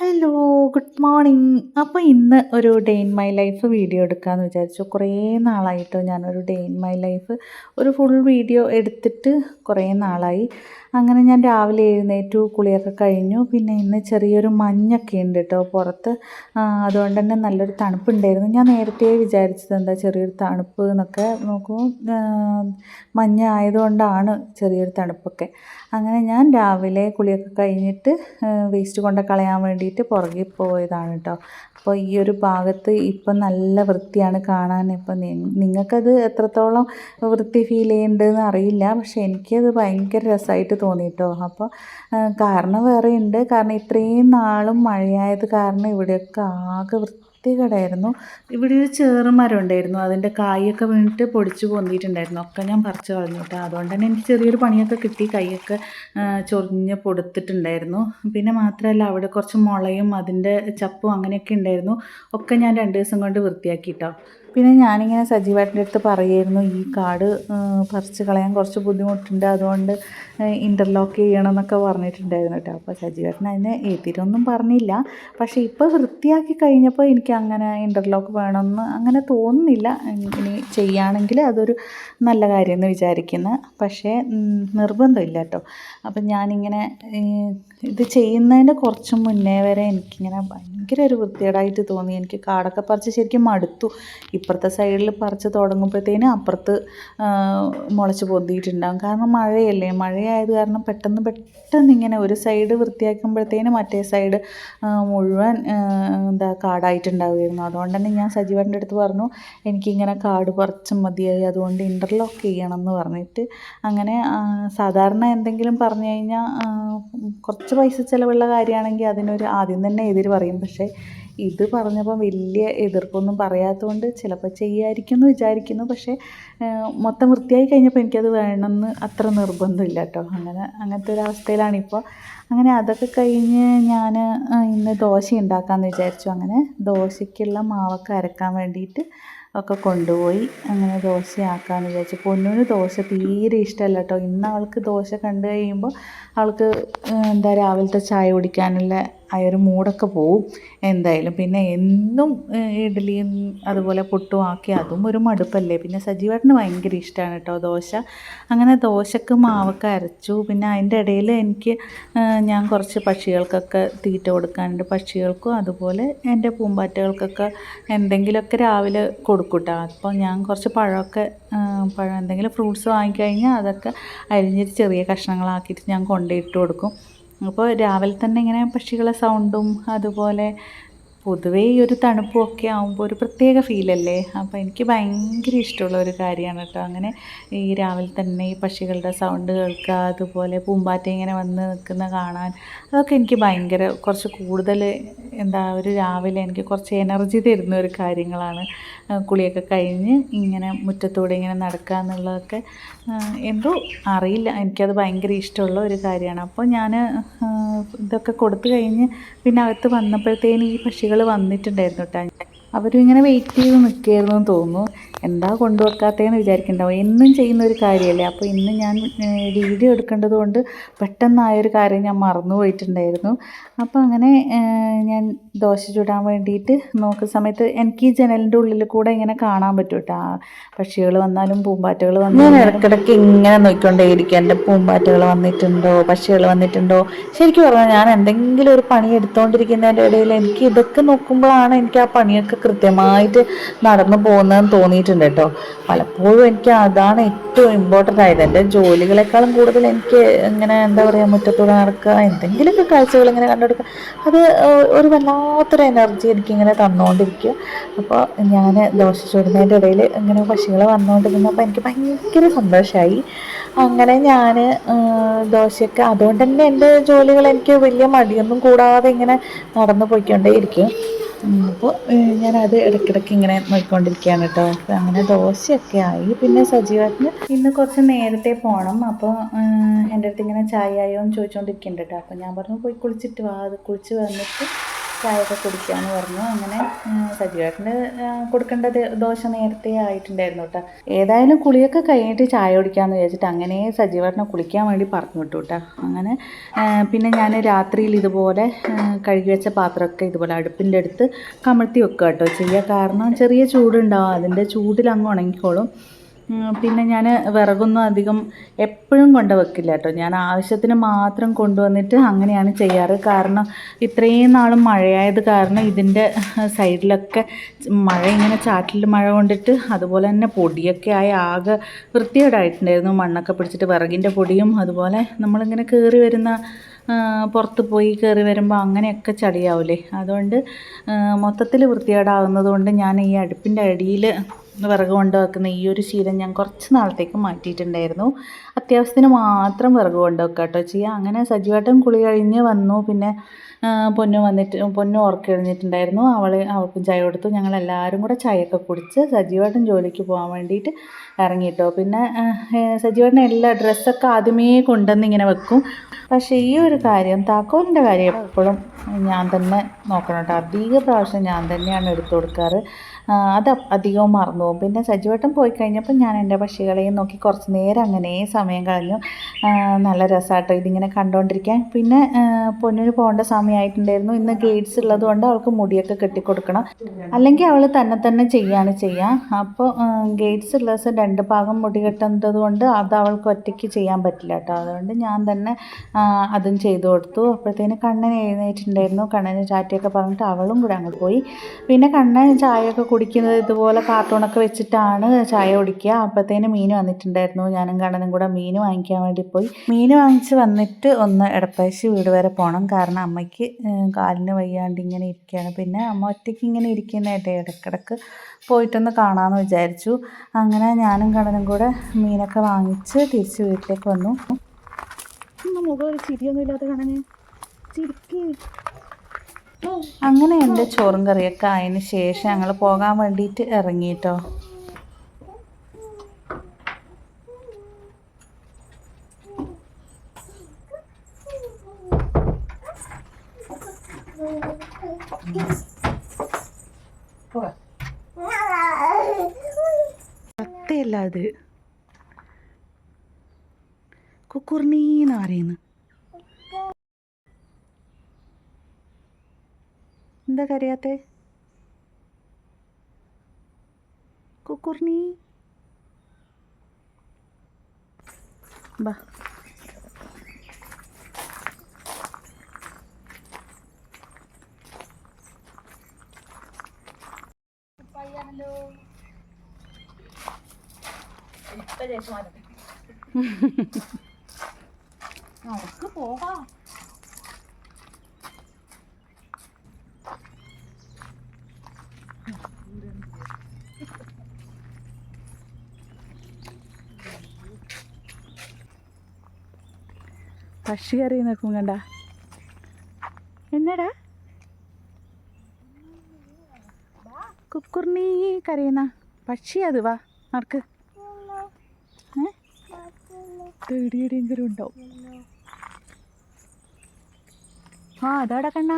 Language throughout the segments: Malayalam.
ഹലോ ഗുഡ് മോർണിംഗ് അപ്പോൾ ഇന്ന് ഒരു day in my life video എടുക്കാമെന്ന് വിചാരിച്ചു. കുറേ നാളായിട്ട് ഞാനൊരു ഡേ ഇൻ മൈ ലൈഫ് ഒരു ഫുൾ വീഡിയോ എടുത്തിട്ട് കുറേ നാളായി. അങ്ങനെ ഞാൻ രാവിലെ എഴുന്നേറ്റു കുളിയൊക്കെ കഴിഞ്ഞു. പിന്നെ ഇന്ന് ചെറിയൊരു മഞ്ഞൊക്കെ ഉണ്ട് കേട്ടോ പുറത്ത്. അതുകൊണ്ട് തന്നെ നല്ലൊരു തണുപ്പുണ്ടായിരുന്നു. ഞാൻ നേരത്തെ വിചാരിച്ചത് എന്താ ചെറിയൊരു തണുപ്പ് എന്നൊക്കെ നോക്കുമ്പോൾ മഞ്ഞ ആയതുകൊണ്ടാണ് ചെറിയൊരു തണുപ്പൊക്കെ. അങ്ങനെ ഞാൻ രാവിലെ കുളിയൊക്കെ കഴിഞ്ഞിട്ട് വേസ്റ്റ് കൊണ്ട് കളയാൻ വേണ്ടിയിട്ട് പുറകെ പോയതാണ് കേട്ടോ അപ്പോൾ ഈ ഒരു ഭാഗത്ത് ഇപ്പം നല്ല വൃത്തിയാണ് കാണാൻ. ഇപ്പം നിങ്ങൾക്കത് എത്രത്തോളം വൃത്തി ഫീൽ ചെയ്യുന്നുണ്ടെന്ന് അറിയില്ല. പക്ഷേ എനിക്കത് ഭയങ്കര രസമായിട്ട് തോന്നി കേട്ടോ അപ്പോൾ കാരണം വേറെ ഉണ്ട് കാരണം ഇത്രയും നാളും മഴയായത് കാരണം ഇവിടെയൊക്കെ ആകെ വൃത്തികേടായിരുന്നു ഇവിടെ ഒരു ചേറുമരം ഉണ്ടായിരുന്നു. അതിന്റെ കായൊക്കെ വീണിട്ട് പൊടിച്ച് പൊന്തിയിട്ടുണ്ടായിരുന്നു. ഒക്കെ ഞാൻ പറിച്ചു കളഞ്ഞു കേട്ടോ. അതുകൊണ്ട് തന്നെ എനിക്ക് ചെറിയൊരു പണിയൊക്കെ കിട്ടി. കൈയൊക്കെ ചൊറിഞ്ഞ് പൊടുത്തിട്ടുണ്ടായിരുന്നു. പിന്നെ മാത്രമല്ല അവിടെ കുറച്ച് മുളയും അതിന്റെ ചപ്പും അങ്ങനെയൊക്കെ ഉണ്ടായിരുന്നു. ഒക്കെ ഞാൻ രണ്ട് ദിവസം കൊണ്ട് വൃത്തിയാക്കി കേട്ടോ. പിന്നെ ഞാനിങ്ങനെ സജീവേട്ടന്റെ അടുത്ത് പറയായിരുന്നു ഈ കാട് പറിച്ച് കളയാൻ കുറച്ച് ബുദ്ധിമുട്ടുണ്ട് അതുകൊണ്ട് ഇന്റർലോക്ക് ചെയ്യണം എന്നൊക്കെ പറഞ്ഞിട്ടുണ്ടായിരുന്നു കേട്ടോ അപ്പോൾ സജീവേട്ടൻ അതിന് എതിരൊന്നും പറഞ്ഞില്ല. പക്ഷേ ഇപ്പോൾ വൃത്തിയാക്കി കഴിഞ്ഞപ്പോൾ എനിക്ക് അങ്ങനെ ഇന്റർലോക്ക് വേണമെന്ന് അങ്ങനെ തോന്നുന്നില്ല. ഇനി ചെയ്യുകയാണെങ്കിൽ അതൊരു നല്ല കാര്യമെന്ന് വിചാരിക്കുന്നു. പക്ഷേ നിർബന്ധമില്ല കേട്ടോ അപ്പം ഞാനിങ്ങനെ ഇത് ചെയ്യുന്നതിന്റെ കുറച്ച് മുന്നേ വരെ എനിക്കിങ്ങനെ ഭയങ്കര ഒരു വൃത്തികേടായിട്ട് തോന്നി. എനിക്ക് കാടൊക്കെ പറിച്ച് ശരിക്കും മടുത്തു. ഇപ്പുറത്തെ സൈഡിൽ പറിച്ച് തുടങ്ങുമ്പോഴത്തേന് അപ്പുറത്ത് മുളച്ച് പൊന്തിയിട്ടുണ്ടാകും കാരണം മഴയല്ലേ? മഴയായത് കാരണം പെട്ടെന്ന് പെട്ടെന്ന് ഇങ്ങനെ ഒരു സൈഡ് വൃത്തിയാക്കുമ്പോഴത്തേന് മറ്റേ സൈഡ് മുഴുവൻ എന്താ കാടായിട്ടുണ്ടാവുമായിരുന്നു. അതുകൊണ്ട് തന്നെ ഞാൻ സജീവന്റെ അടുത്ത് പറഞ്ഞു എനിക്കിങ്ങനെ കാട് പറിച്ച് മതിയായി. അതുകൊണ്ട് ഇന്റർലോക്ക് ചെയ്യണം എന്ന് പറഞ്ഞിട്ട് അങ്ങനെ സാധാരണ എന്തെങ്കിലും പറഞ്ഞു കഴിഞ്ഞാൽ കുറച്ച് പൈസ ചിലവുള്ള കാര്യമാണെങ്കിൽ അതിനൊരു ആദ്യം തന്നെ എതിര് പറയും. പക്ഷേ ഇത് പറഞ്ഞപ്പം വലിയ എതിർപ്പൊന്നും പറയാത്തതുകൊണ്ട് ചിലപ്പോൾ ചെയ്യായിരിക്കും എന്ന് വിചാരിക്കുന്നു. പക്ഷേ മൊത്തം വൃത്തിയായി കഴിഞ്ഞപ്പോൾ എനിക്കത് വേണമെന്ന് അത്ര നിർബന്ധമില്ല കേട്ടോ. അങ്ങനെ അങ്ങനത്തെ ഒരു അവസ്ഥയിലാണിപ്പോൾ അങ്ങനെ അതൊക്കെ കഴിഞ്ഞ് ഞാൻ ഇന്ന് ദോശ ഉണ്ടാക്കാമെന്ന് വിചാരിച്ചു. അങ്ങനെ ദോശയ്ക്കുള്ള മാവൊക്കെ അരക്കാൻ വേണ്ടിയിട്ട് ഒക്കെ കൊണ്ടുപോയി അങ്ങനെ ദോശയാക്കാമെന്ന് വിചാരിച്ചു. പൊന്നൂന് ദോശ തീരെ ഇഷ്ടമല്ല കേട്ടോ. ഇന്ന് അവൾക്ക് ദോശ കണ്ടു കഴിയുമ്പോൾ അവൾക്ക് എന്താ രാവിലത്തെ ചായ കുടിക്കാനുള്ള ആ ഒരു മൂടൊക്കെ പോവും. എന്തായാലും പിന്നെ എന്നും ഇഡ്ഡലിയും അതുപോലെ പുട്ടും ആക്കി അതും ഒരു മടുപ്പല്ലേ? പിന്നെ സജീവേട്ടന് ഭയങ്കര ഇഷ്ടമാണ് കേട്ടോ ദോശ. അങ്ങനെ ദോശക്ക് മാവൊക്കെ അരച്ചു. പിന്നെ അതിന്റെ ഇടയിൽ എനിക്ക് ഞാൻ കുറച്ച് പക്ഷികൾക്കൊക്കെ തീറ്റ കൊടുക്കാനുണ്ട്. പക്ഷികൾക്കും അതുപോലെ എന്റെ പൂമ്പാറ്റകൾക്കൊക്കെ എന്തെങ്കിലുമൊക്കെ രാവിലെ കൊടുക്കൂട്ടോ. അപ്പോൾ ഞാൻ കുറച്ച് പഴമൊക്കെ പഴം എന്തെങ്കിലും ഫ്രൂട്ട്സ് വാങ്ങിക്കഴിഞ്ഞാൽ അതൊക്കെ അരിഞ്ഞിട്ട് ചെറിയ കഷ്ണങ്ങളാക്കിയിട്ട് ഞാൻ കൊണ്ടുപോയിട്ട് കൊടുക്കും. അപ്പോൾ രാവിലെ തന്നെ ഇങ്ങനെ പക്ഷികളെ സൗണ്ടും അതുപോലെ പൊതുവേ ഈ ഒരു തണുപ്പും ഒക്കെ ആകുമ്പോൾ ഒരു പ്രത്യേക ഫീലല്ലേ അപ്പോൾ എനിക്ക് ഭയങ്കര ഇഷ്ടമുള്ള ഒരു കാര്യമാണ് കേട്ടോ. അങ്ങനെ ഈ രാവിലെ തന്നെ ഈ പക്ഷികളുടെ സൗണ്ട് കേൾക്കുക അതുപോലെ പൂമ്പാറ്റ ഇങ്ങനെ വന്ന് നിൽക്കുന്ന കാണാൻ അതൊക്കെ എനിക്ക് ഭയങ്കര കുറച്ച് കൂടുതൽ എന്താ ഒരു രാവിലെ എനിക്ക് കുറച്ച് എനർജി തരുന്ന ഒരു കാര്യങ്ങളാണ്. കുളിയൊക്കെ കഴിഞ്ഞ് ഇങ്ങനെ മുറ്റത്തൂടെ ഇങ്ങനെ നടക്കുക എന്നുള്ളതൊക്കെ എന്തോ അറിയില്ല. എനിക്കത് ഭയങ്കര ഇഷ്ടമുള്ള ഒരു കാര്യമാണ്. അപ്പോൾ ഞാൻ ഇതൊക്കെ കൊടുത്തു കഴിഞ്ഞ് പിന്നെ അകത്ത് വന്നപ്പോഴത്തേന് ഈ പക്ഷികൾ വന്നിട്ടുണ്ടായിരുന്നു കേട്ടോ. അവരും ഇങ്ങനെ വെയിറ്റ് ചെയ്ത് നിൽക്കുകയായിരുന്നു എന്ന് തോന്നുന്നു. എന്താ കൊണ്ടുവെക്കാത്തതെന്ന് വിചാരിക്കുന്നുണ്ടാവും എന്നും ചെയ്യുന്ന ഒരു കാര്യമല്ലേ അപ്പോൾ ഇന്ന് ഞാൻ വീഡിയോ എടുക്കേണ്ടത് കൊണ്ട് പെട്ടെന്നായൊരു കാര്യം ഞാൻ മറന്നു പോയിട്ടുണ്ടായിരുന്നു. അപ്പോൾ അങ്ങനെ ഞാൻ ദോശ ചുടാൻ വേണ്ടിയിട്ട് നോക്കുന്ന സമയത്ത് എനിക്ക് ഈ ജനലിന്റെ ഉള്ളിൽ കൂടെ ഇങ്ങനെ കാണാൻ പറ്റും കേട്ടോ പക്ഷികൾ വന്നാലും പൂമ്പാറ്റകൾ വന്നാലും ഞാൻ ഇടയ്ക്കിടയ്ക്ക് ഇങ്ങനെ നോക്കിക്കൊണ്ടേയിരിക്കും. എന്റെ പൂമ്പാറ്റകൾ വന്നിട്ടുണ്ടോ? പക്ഷികൾ വന്നിട്ടുണ്ടോ? ശരിക്കും പറഞ്ഞാൽ ഞാൻ എന്തെങ്കിലും ഒരു പണി എടുത്തുകൊണ്ടിരിക്കുന്നതിന്റെ ഇടയിൽ എനിക്ക് ഇതൊക്കെ നോക്കുമ്പോഴാണ് എനിക്ക് ആ പണിയൊക്കെ കൃത്യമായിട്ട് നടന്നു പോകുന്നതെന്ന് തോന്നിയിട്ടുണ്ട് കേട്ടോ. പലപ്പോഴും എനിക്ക് അതാണ് ഏറ്റവും ഇമ്പോർട്ടന്റ് ആയത്. എന്റെ ജോലികളെക്കാളും കൂടുതൽ എനിക്ക് ഇങ്ങനെ എന്താ പറയുക മുറ്റത്തൂടെ നടക്കുക എന്തെങ്കിലുമൊക്കെ കാഴ്ചകൾ ഇങ്ങനെ കണ്ടെടുക്കുക അത് ഒരു വല്ലാത്തൊരു എനർജി എനിക്കിങ്ങനെ തന്നുകൊണ്ടിരിക്കുക അപ്പോൾ ഞാൻ ദോശ ചൂടുന്നതിന്റെ ഇടയിൽ ഇങ്ങനെ പക്ഷികൾ വന്നുകൊണ്ടിരുന്നപ്പോൾ എനിക്ക് ഭയങ്കര സന്തോഷമായി അങ്ങനെ ഞാൻ ദോശയൊക്കെ അതുകൊണ്ട് തന്നെ എന്റെ ജോലികൾ എനിക്ക് വലിയ മടിയൊന്നും കൂടാതെ ഇങ്ങനെ നടന്നു പോയിക്കൊണ്ടേയിരിക്കും. അപ്പോൾ ഞാനത് ഇടയ്ക്കിടയ്ക്ക് ഇങ്ങനെ നോക്കിക്കൊണ്ടിരിക്കുകയാണ് കേട്ടോ. അങ്ങനെ ദോശയൊക്കെ ആയി. പിന്നെ സജീവത്തിന് ഇന്ന് കുറച്ച് നേരത്തെ പോകണം അപ്പോൾ എന്റെ അടുത്ത് ഇങ്ങനെ ചായ ആയോ എന്ന് ചോദിച്ചുകൊണ്ടിരിക്കുന്നുണ്ട് കേട്ടോ. അപ്പോൾ ഞാൻ പറഞ്ഞു പോയി കുളിച്ചിട്ട് വാ. അത് കുളിച്ച് വന്നിട്ട് ചായയൊക്കെ കുടിക്കാമെന്ന് പറഞ്ഞു. അങ്ങനെ സജീവേട്ടന് കൊടുക്കേണ്ടത് ദോശ നേരത്തെ ആയിട്ടുണ്ടായിരുന്നു കേട്ടോ. ഏതായാലും കുളിയൊക്കെ കഴിഞ്ഞിട്ട് ചായ കുടിക്കാമെന്ന് വിചാരിച്ചിട്ട് അങ്ങനെ സജീവേട്ടനെ കുളിക്കാൻ വേണ്ടി പറഞ്ഞു വിട്ടു കേട്ടോ. അങ്ങനെ പിന്നെ ഞാൻ രാത്രിയിൽ ഇതുപോലെ കഴുകി വെച്ച പാത്രമൊക്കെ ഇതുപോലെ അടുപ്പിന്റെ അടുത്ത് കമഴ്ത്തി വെക്കുക കേട്ടോ. ചെയ്യുക കാരണം ചെറിയ ചൂടുണ്ടാവും. അതിന്റെ ചൂടിൽ അങ്ങ് ഉണങ്ങിക്കോളും. പിന്നെ ഞാൻ വിറകൊന്നും അധികം എപ്പോഴും കൊണ്ട് വെക്കില്ല കേട്ടോ. ഞാൻ ആവശ്യത്തിന് മാത്രം കൊണ്ടുവന്നിട്ട് അങ്ങനെയാണ് ചെയ്യാറ്. കാരണം ഇത്രയും നാളും മഴയായത് കാരണം ഇതിന്റെ സൈഡിലൊക്കെ മഴ ഇങ്ങനെ ചാറ്റിൽ മഴ കൊണ്ടിട്ട് അതുപോലെ തന്നെ പൊടിയൊക്കെ ആയി ആകെ വൃത്തികേടായിട്ടുണ്ടായിരുന്നു. മണ്ണൊക്കെ പിടിച്ചിട്ട് വിറകിന്റെ പൊടിയും അതുപോലെ നമ്മളിങ്ങനെ കയറി വരുന്ന പുറത്ത് പോയി കയറി വരുമ്പോൾ അങ്ങനെയൊക്കെ ചളിയാവില്ലേ അതുകൊണ്ട് മൊത്തത്തിൽ വൃത്തികേടാവുന്നത് കൊണ്ട് ഞാൻ ഈ അടുപ്പിന്റെ അടിയിൽ വിറക് കൊണ്ട് വെക്കുന്ന ഈ ഒരു ശീലം ഞാൻ കുറച്ച് നാളത്തേക്ക് മാറ്റിയിട്ടുണ്ടായിരുന്നു. അത്യാവശ്യത്തിന് മാത്രം വിറക് കൊണ്ട് വെക്കുക കേട്ടോ ചെയ്യുക അങ്ങനെ സജീവട്ടം കുളി കഴിഞ്ഞ് വന്നു. പിന്നെ പൊന്നു വന്നിട്ട് പൊന്നു ഉറക്കം എഴുന്നിട്ടുണ്ടായിരുന്നു അവൾ അവൾക്ക് ചായ കൊടുത്തു. ഞങ്ങൾ എല്ലാവരും കൂടെ ചായയൊക്കെ കുടിച്ച് സജീവട്ടൻ ജോലിക്ക് പോകാൻ വേണ്ടിയിട്ട് ഇറങ്ങിയിട്ടോ പിന്നെ സജീവട്ടൻ സജീവേട്ടൻ എല്ലാ ഡ്രസ്സൊക്കെ ആദ്യമേ കൊണ്ടുവന്ന് ഇങ്ങനെ വെക്കും. പക്ഷേ ഈ ഒരു കാര്യം താക്കോലിന്റെ കാര്യം എപ്പോഴും ഞാൻ തന്നെ നോക്കണം കേട്ടോ. അധിക പ്രാവശ്യം ഞാൻ തന്നെയാണ് എടുത്തു കൊടുക്കാറ്. അത് അധികവും മറന്നു പോകും. പിന്നെ സജീവട്ടം പോയി കഴിഞ്ഞപ്പോൾ ഞാൻ എന്റെ പക്ഷികളെയും നോക്കി കുറച്ച് നേരം അങ്ങനെ സമയം കളഞ്ഞു. നല്ല രസമാട്ടോ ഇതിങ്ങനെ കണ്ടുകൊണ്ടിരിക്കാൻ പിന്നെ പൊന്നിന് പോകേണ്ട സമയമായിട്ടുണ്ടായിരുന്നു. ഇന്ന് ഗേറ്റ്സ് ഉള്ളതുകൊണ്ട് അവൾക്ക് മുടിയൊക്കെ കെട്ടിക്കൊടുക്കണം. അല്ലെങ്കിൽ അവൾ തന്നെ തന്നെ ചെയ്യാണ് ചെയ്യുക. അപ്പോൾ ഗേറ്റ്സ് ഉള്ള ദിവസം രണ്ട് ഭാഗം മുടി കെട്ടുന്നത് കൊണ്ട് അത് അവൾക്ക് ഒറ്റയ്ക്ക് ചെയ്യാൻ പറ്റില്ല കേട്ടോ. അതുകൊണ്ട് ഞാൻ തന്നെ അതും ചെയ്തു കൊടുത്തു. അപ്പോഴത്തേന് കണ്ണൻ എഴുന്നേറ്റിട്ടുണ്ടായിരുന്നു. കണ്ണന് ചാറ്റിയൊക്കെ പറഞ്ഞിട്ട് അവളും കൂടെ അങ്ങ് പോയി. പിന്നെ കണ്ണൻ ചായയൊക്കെ കുടിക്കുന്നത് ഇതുപോലെ കാർട്ടൂണൊക്കെ വെച്ചിട്ടാണ് ചായ കുടിക്കുക അപ്പോഴത്തേന് മീൻ വന്നിട്ടുണ്ടായിരുന്നു ഞാനും കണ്ണനും കൂടെ മീൻ വാങ്ങിക്കാൻ വേണ്ടി പോയി മീൻ വാങ്ങിച്ച് വന്നിട്ട് ഒന്ന് എടപ്പഴശ്ശി വീട് വരെ പോകണം കാരണം അമ്മയ്ക്ക് കാലിന് വയ്യാണ്ട് ഇങ്ങനെ ഇരിക്കുകയാണ് പിന്നെ അമ്മ ഒറ്റയ്ക്ക് ഇങ്ങനെ ഇരിക്കുന്നതായിട്ട് ഇടയ്ക്കിടയ്ക്ക് പോയിട്ടൊന്ന് കാണാമെന്ന് വിചാരിച്ചു അങ്ങനെ ഞാനും കണ്ണനും കൂടെ മീനൊക്കെ വാങ്ങിച്ച് തിരിച്ച് വീട്ടിലേക്ക് വന്നു മുഖം ഒരു ചിരിയൊന്നും ഇല്ലാത്ത കണ്ണന് ചിരിക്ക് അങ്ങനെ എന്റെ ചോറും കറിയൊക്കെ ആയതിന് ശേഷം ഞങ്ങൾ പോകാൻ വേണ്ടിയിട്ട് ഇറങ്ങിയിട്ടോ സത്യല്ല അത്. കുക്കുർണീന്ന് പറയുന്നു എന്താ കരയാത്തെ? കുക്കുർണി. ബാ. നമുക്ക് പോകാം. പക്ഷി കറി നിൽക്കും കണ്ട. എന്നടാ? കുക്കുർണി കരയുന്ന പക്ഷി അത് വാ നടക്ക്. തേടിയെങ്കിലും ഉണ്ടാവും ആ അതാടാ കണ്ണ.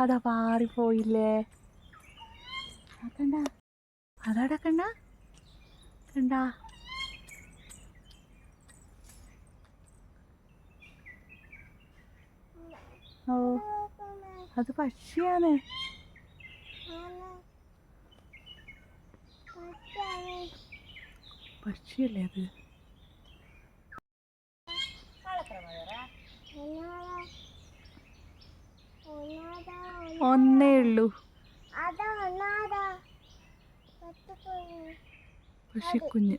അതാ പാറിപ്പോയില്ലേ. കണ്ട അതാടാ കണ്ണ. കണ്ടാ? ഓ അത് പക്ഷിയാണ്. പക്ഷിയല്ലേ അത്? ഒന്നേ ഉള്ളൂ. പക്ഷിക്കുഞ്ഞ്.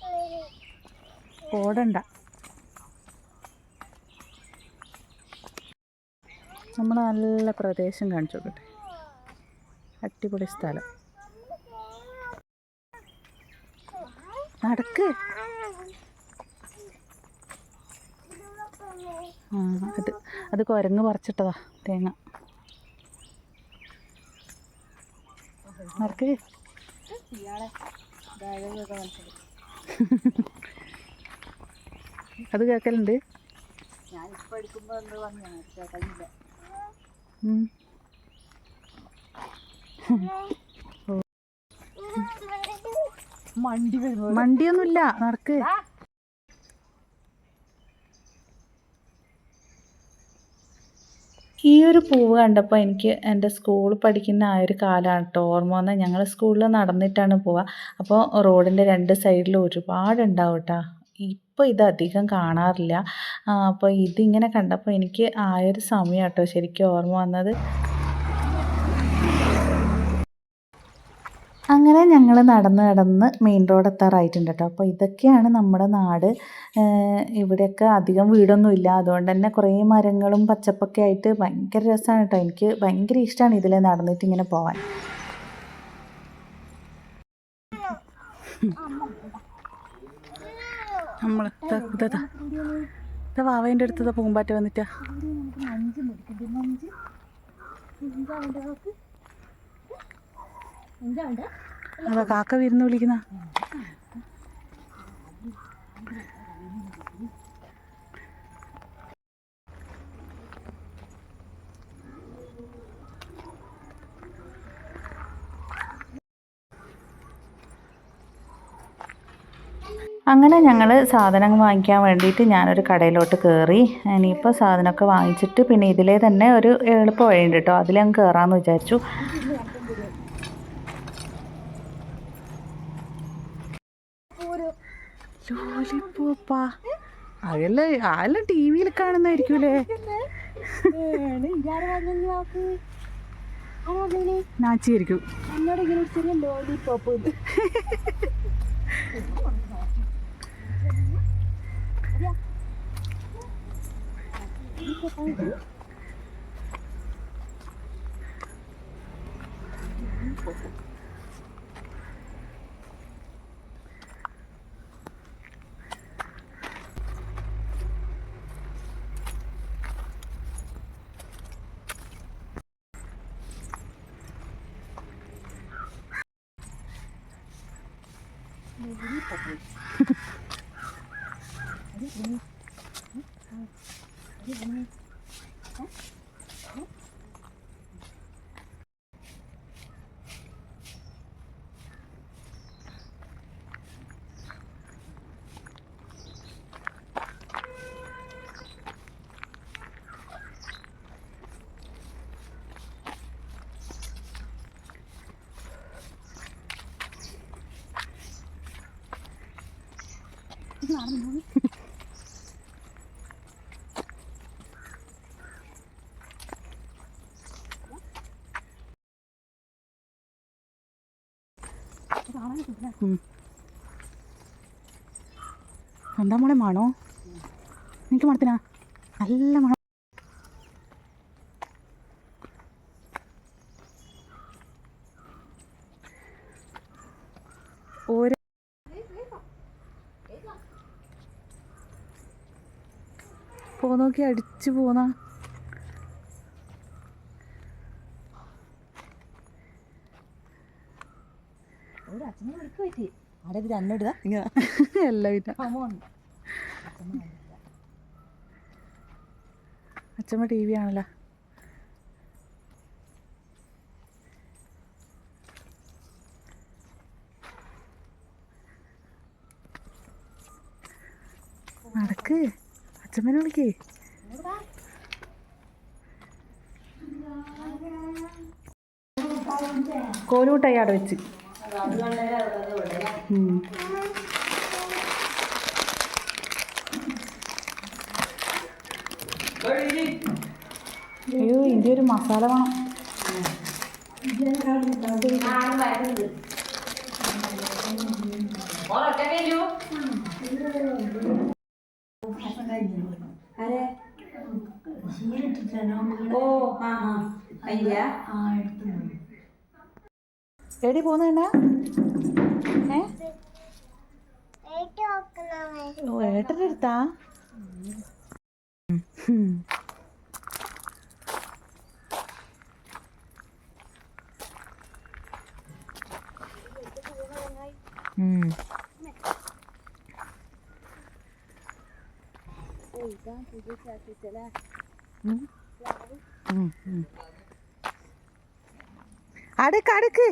ഓടണ്ട. നമ്മൾ നല്ല പ്രദേശം കാണിച്ചു കൊടുക്കട്ടെ. അടിപൊളി സ്ഥലം. നടക്ക്. ആ അത് അത് കുരങ്ങ് പറിച്ചിട്ടതാ തേങ്ങ. നടക്ക്. അത് കേൾക്കലുണ്ട്. മണ്ടി മണ്ടിയൊന്നുമില്ല. നടക്ക്. ഈ ഒരു പൂവ് കണ്ടപ്പോൾ എനിക്ക് എന്റെ സ്കൂൾ പഠിക്കുന്ന ആ ഒരു കാലമാണ് കേട്ടോ ഓർമ്മ വന്നാൽ ഞങ്ങൾ സ്കൂളിൽ നടന്നിട്ടാണ് പോവുക അപ്പോൾ റോഡിന്റെ രണ്ട് സൈഡിലും ഒരുപാട് ഉണ്ടാവും കേട്ടോ ഇപ്പോൾ ഇത് അധികം കാണാറില്ല. അപ്പോൾ ഇതിങ്ങനെ കണ്ടപ്പോൾ എനിക്ക് ആ ഒരു സമയം കേട്ടോ ശരിക്കും ഓർമ്മ വന്നത്. അങ്ങനെ ഞങ്ങൾ നടന്ന് നടന്ന് മെയിൻ റോഡ് എത്താറായിട്ടുണ്ട് കേട്ടോ അപ്പോൾ ഇതൊക്കെയാണ് നമ്മുടെ നാട്. ഇവിടെയൊക്കെ അധികം വീടൊന്നുമില്ല. അതുകൊണ്ട് തന്നെ കുറേ മരങ്ങളും പച്ചപ്പൊക്കെ ആയിട്ട് ഭയങ്കര രസമാണ് കേട്ടോ എനിക്ക് ഭയങ്കര ഇഷ്ടമാണ് ഇതിലെ നടന്നിട്ട് ഇങ്ങനെ പോവാൻ നമ്മൾ വാവേന്റെ അടുത്ത് പൂമ്പാറ്റ വന്നിട്ടാ. അതാ കാക്ക വിരുന്ന് വിളിക്കുന്ന. അങ്ങനെ ഞങ്ങൾ സാധനം വാങ്ങിക്കാൻ വേണ്ടിയിട്ട് ഞാനൊരു കടയിലോട്ട് കയറി ഇനിയിപ്പോൾ സാധനമൊക്കെ വാങ്ങിച്ചിട്ട് പിന്നെ ഇതിലേ തന്നെ ഒരു എളുപ്പ വഴിയുണ്ട് കേട്ടോ. അതിലങ്ങ് കയറാമെന്ന് വിചാരിച്ചു. ലോലിപ്പോപ്പാ അതെല്ലാം? അതെല്ലാം ടി വിയിൽ കാണുന്നായിരിക്കൂലേ നാച്ചിയായിരിക്കും. എന്നോട് ഇങ്ങനെ ഒരു ചെറിയ ലോലിപ്പോപ്പ് എന്താ മോളെ മണോ? എനിക്ക് മണത്തിനാ? നല്ല മണം ഓരോ നോക്കി അടിച്ചു പോന്ന. ഇങ്ങനെ എല്ലാം പിന്നെ അച്ഛമ്മ ടി വി ആണല്ലോ. നടക്ക്. അച്ഛമ്മനെ വിളിക്കേ. കോലൂട്ടായി അവിടെ വെച്ച്. അയ്യോ ഇതിന്റെ ഒരു മസാല വേണം. എടി പോകുന്നേണ്ട ഏ ഓ ഏട്ടന്റെ. അടുക്ക് അടുക്ക്.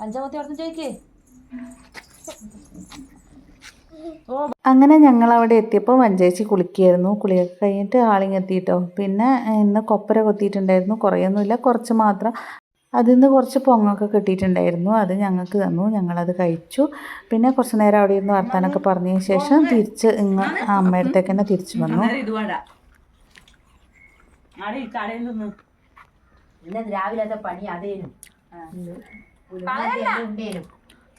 അഞ്ചാമത്തെ അങ്ങനെ ഞങ്ങൾ അവിടെ എത്തിയപ്പോൾ വഞ്ചേച്ചി കുളിക്കുകയായിരുന്നു കുളിയൊക്കെ കഴിഞ്ഞിട്ട് ആളിങ്ങെത്തിയിട്ടോ പിന്നെ ഇന്ന് കൊപ്പര കൊത്തിയിട്ടുണ്ടായിരുന്നു. കുറേയൊന്നുമില്ല. കുറച്ച് മാത്രം. അതിൽ നിന്ന് കുറച്ച് പൊങ്ങൊക്കെ കിട്ടിയിട്ടുണ്ടായിരുന്നു. അത് ഞങ്ങൾക്ക് തന്നു. ഞങ്ങളത് കഴിച്ചു. പിന്നെ കുറച്ച് നേരം അവിടെ ഇരുന്ന് വർത്താനൊക്കെ പറഞ്ഞതിന് ശേഷം തിരിച്ച് ഇങ്ങ് അമ്മയുടെ അടുത്തേക്ക് തന്നെ തിരിച്ചു വന്നു ഇത് വേണ്ട ആടെ ഈ കടയിൽ നിന്ന് ഇന്ന് രാവിലത്തെ പണി അതേനും ഉണ്ടേനും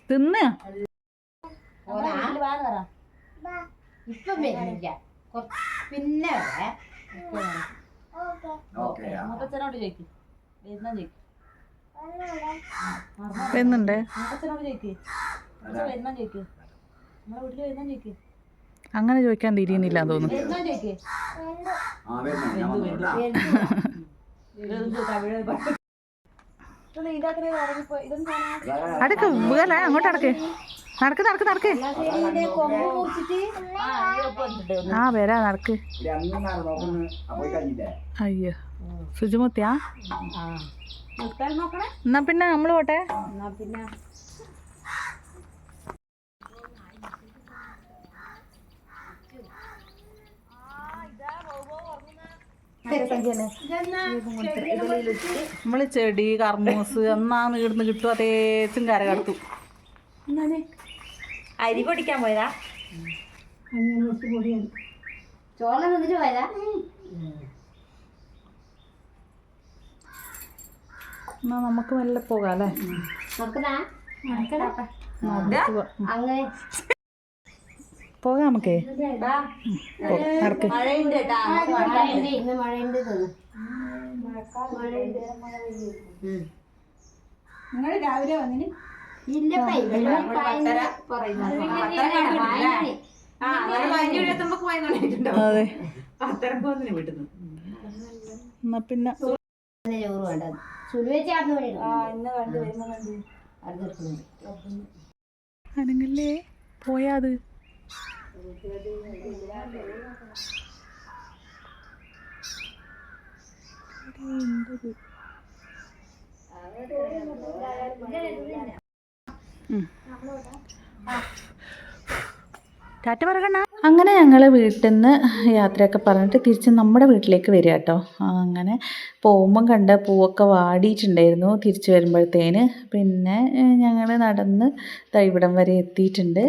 തിന്ന്. ഇപ്പം വരുന്നില്ല. പിന്നെ. മുത്തച്ഛനോട് ചോദിക്ക്. വരുന്ന ചോദിക്ക്. വരുന്നുണ്ട്. അങ്ങനെ ചോദിക്കാൻ തിരിയുന്നില്ല തോന്നുന്നു. അടുക്ക് വീകല അങ്ങോട്ട് നടക്ക്. നടക്ക് നടക്ക് നടക്ക്. ആ വരാ നടക്ക്. അയ്യോ ശുചിമുത്തിയാ എന്നാ പിന്നെ നമ്മൾ പോട്ടെ? നമ്മൾ ചെടി കർമ്മൂസ് എന്നാന്ന് ഇവിടുന്ന് കിട്ടും. അതേച്ചും കര കടത്തു. അരി പൊടിക്കാൻ പോയതാ? ചോള നിന്നിട്ട് പോയതാ? എന്നാ നമുക്ക് നല്ല പോകാം അല്ലേ? അങ്ങനെ. പോകാം നമുക്ക് നടക്ക്. നിങ്ങൾ രാവിലെ വന്നിന്? അതെ. എന്നാ പിന്നെ? ചോറ് വേണ്ടത് സുലുവെച്ച് ആർന്ന് അനങ്ങല്ലേ? പോയാ അത്. അങ്ങനെ ഞങ്ങൾ വീട്ടിൽ നിന്ന് യാത്രയൊക്കെ പറഞ്ഞിട്ട് തിരിച്ച് നമ്മുടെ വീട്ടിലേക്ക് വരിക കേട്ടോ. അങ്ങനെ പോകുമ്പം കണ്ട പൂവൊക്കെ വാടിയിട്ടുണ്ടായിരുന്നു തിരിച്ചു വരുമ്പോഴത്തേന്. പിന്നെ ഞങ്ങൾ നടന്ന് തൈവിടം വരെ എത്തിയിട്ടുണ്ട്.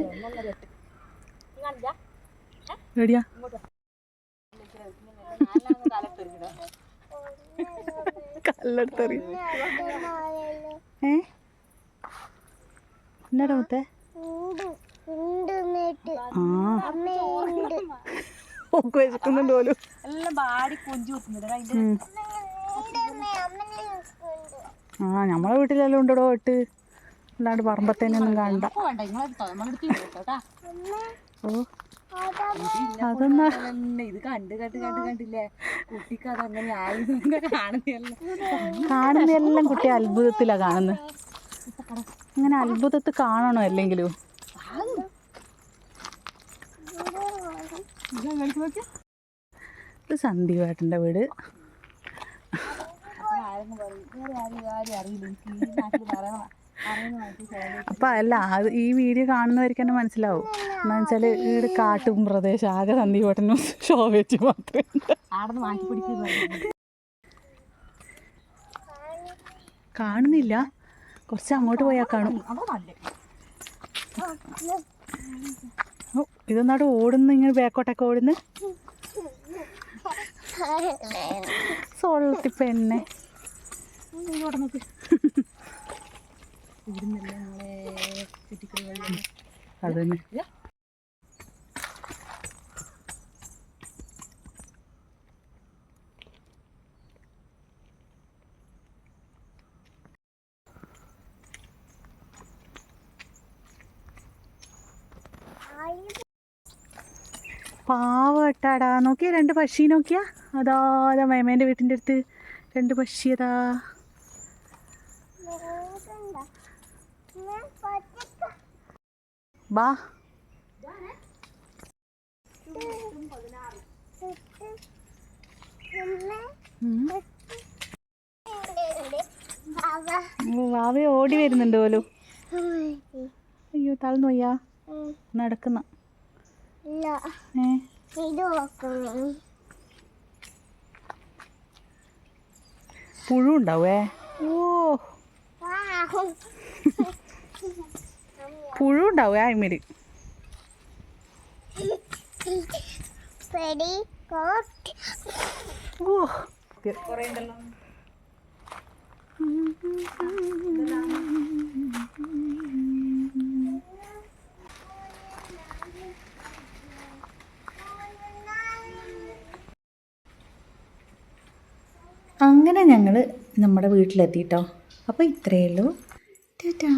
എവിടെയാ കല്ലെടുത്തറി ഏ? എന്നാടാ മുത്തേ? ആ. പോലും. നമ്മളെ വീട്ടിലെല്ലാം ഉണ്ടോ ഇട്ട്? അല്ലാണ്ട് പറമ്പത്തേനൊന്നും കാണണ്ട ഓ. അതെന്നാ തന്നെ ഇത് കണ്ട് കണ്ട് കണ്ട് കണ്ടില്ലേ? കുട്ടിക്ക് അത് അങ്ങനെ ആയിരുന്നു കാണുന്നതല്ല? കാണുന്നതെല്ലാം കുട്ടി അത്ഭുതത്തിലാ കാണുന്നത് അങ്ങനെ അത്ഭുതത്തിൽ കാണണോ അല്ലെങ്കിലും? ഇത് പാട്ടിന്റെ വീട്. പറയും വേറെ ആരും ആരും അറിയില്ല. അപ്പം അല്ല അത് ഈ വീഡിയോ കാണുന്നവർക്ക് തന്നെ മനസ്സിലാവും. എന്ന് വെച്ചാൽ ഇവിടെ കാട്ടും പ്രദേശം ആകെ സന്ദീപേട്ടനും ഷോവേറ്റ് മാത്രമേ കാണുന്നില്ല. കുറച്ച് അങ്ങോട്ട് പോയാൽ കാണും. ഓ ഇതൊന്നാട് ഓടുന്നു ഇങ്ങനെ ബാക്കോട്ടൊക്കെ ഓടുന്നു? പെണ്ണെ അതന്നെ. പാവട്ടാടാ. നോക്കിയാ രണ്ട് പക്ഷി നോക്കിയാ? അതാ അതാ മേമേന്റെ വീട്ടിന്റെ അടുത്ത്. രണ്ട് പക്ഷി അതാ. ബാ. വാവ ഓടി വരുന്നുണ്ട് പോലും അയ്യോ വയ്യാ നടക്കുന്ന. പുഴുണ്ടാവേ പുഴു ഉണ്ടാവേ. ഓ. പുഴു ഉണ്ടാവേ ഓ അങ്ങനെ ഞങ്ങൾ നമ്മുടെ വീട്ടിലെത്തിട്ടോ. അപ്പോൾ ഇത്രയേ ഉള്ളൂ. ടാറ്റാ